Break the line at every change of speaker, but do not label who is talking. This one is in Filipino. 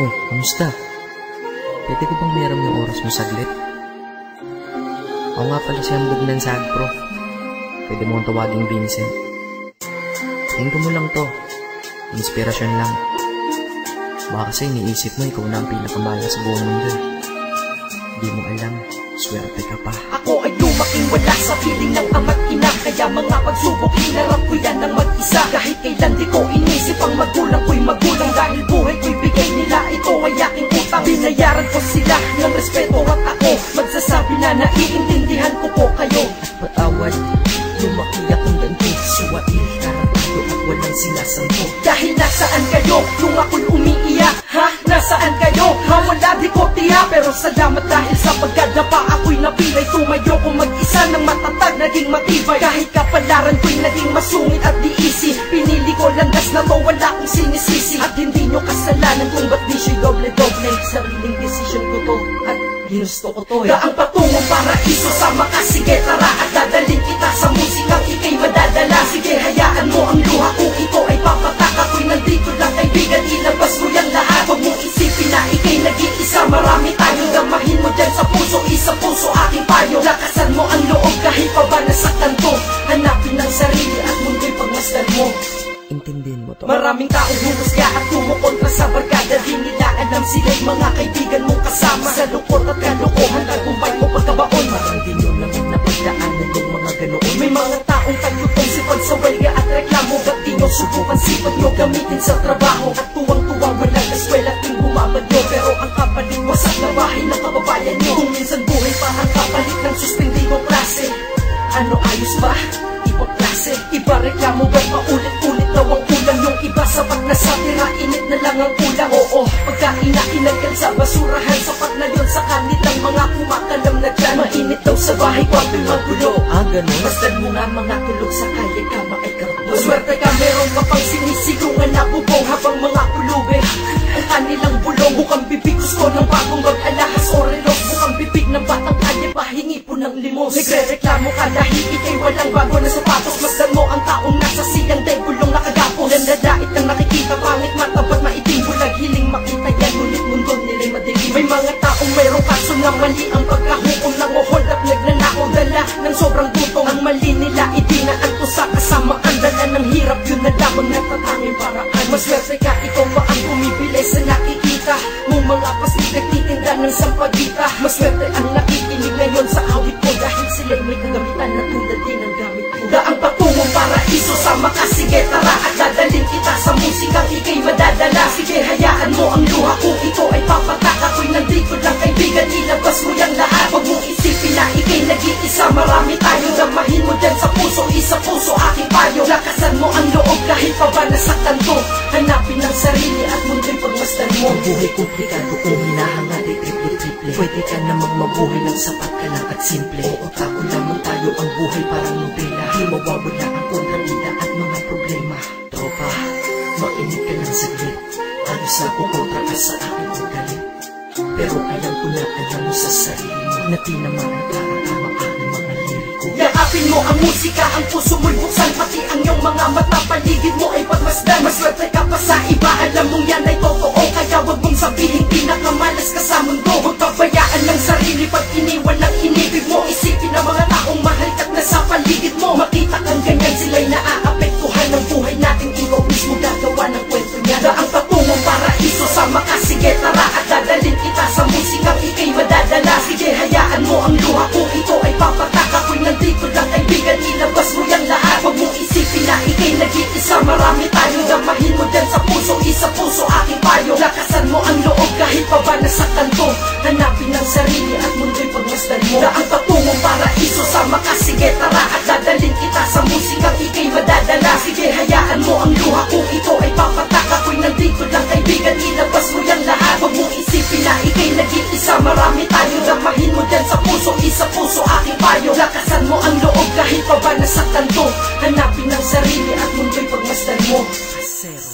Oh, kamusta? Pwede ko bang meron ng oras mo saglit? Ako nga pala si Hambog ng Sagpro. Pwede mo akong tawaging Vincent. Tingko mo lang to. Inspirasyon lang. Baka kasi iniisip mo ikaw na ang pinakamahal sa buong mundo. Di mo alam, swerte ka pa.
Ako ay lumaking wala sa piling ng ama't ina Kaya mga pagsubok hinarap ko yan ng mag-isa Kahit kailan Ko sila ng respeto at ako Magsasabi na naiintindihan ko po kayo At patawad, lumaki akong ganti Suwail, tarantado at walang sinasampo Dahil nasaan kayo nung ako'y umiiyak Ha? Nasaan kayo? Ha? Wala di ko tiya Pero salamat dahil sa pagkadapa ako'y napilay Tumayo ko mag-isa ng matatag Naging matibay Kahit kapalaran ko'y naging masungit at di ko na to Wala sinisisi. At hindi nyo kasalanan kung ba't di siya'y doble-doble. Sariling desisyon ko to At ginusto ko to eh. Daang patungong paraiso Sama ka. Sige tara At dadalhin Maraming taong humusga at kumukontra sa barkada. Di nila alam sila'y mga kaibigan mong kasama. Sa lungkot at kalokohan tagumpay mo pagkabaon. Parang di nyo naman napagdaanan yung mga ganoon. May mga taong tagutong sipag sa at reklamo. Ba't di subukan sipag nyo gamitin sa trabaho. At iba sapat na Init na lang ang ulam Oo, pagkain na inagyan sa basurahan Sapat na yon sa kanilang mga kumakalam na dyan. Mainit daw sa bahay, kwarto'y magulo.
Ah, ganun?
Masdan mo nga mga kulog sa kalye kama ay karton Swerte ka meron ka pang sinisigungan na bubong Habang mga kulube Ang kanilang bulong Bukang pagkahukom ng hold up nagnanakaw dala ng sobrang gutom. Ang mali nila idinaan ko sa kasamaan Dala ng hirap yun na lamang natatanging paraan. Maswerte ka ikaw pa ang bumibili sa nakikita? Mong mga pasig nagtitinda ng sampagita Maswerte ang nakikinig ngayon sa awit ko. Dahil sila'y may kagamitan na tulad din ang gamit ko. Daang patungong paraiso sama ka. Sige tara At dadalhin kita sa musikang ikay madadala. Sige hayaan mo ang luha kung ito ay papatak ang kahit pa ba nasaktan to Hanapin ang sarili at mundo'y pagmasdan mo.
Ang buhay komplikado kung hinahangad ay triple-triple Pwede ka namang mabuhay ng sapat ka lang at simple. Oo, tao lamang tayo ang buhay parang nobela. Di mawawala ang kontrabida at mga problema. Tropa, makinig ka ng saglit. Alis ako kontra ka sa akin kung galit Pero alam ko na alam mo sa sarili mo Na tinamaan ka ang tama ang mga liriko.
Yakapin mo ang musika, ang puso mo'y buksan Pati ang iyong mga mata, paligid mo ay pagmasdan. Maswerte ka pa sa iba, alam mong yan ay totoo. Kaya wag mong sabihin pinakamalas ka sa mundo Marami tayong damahin mo dyan sa puso Isa puso aking payo Cerro.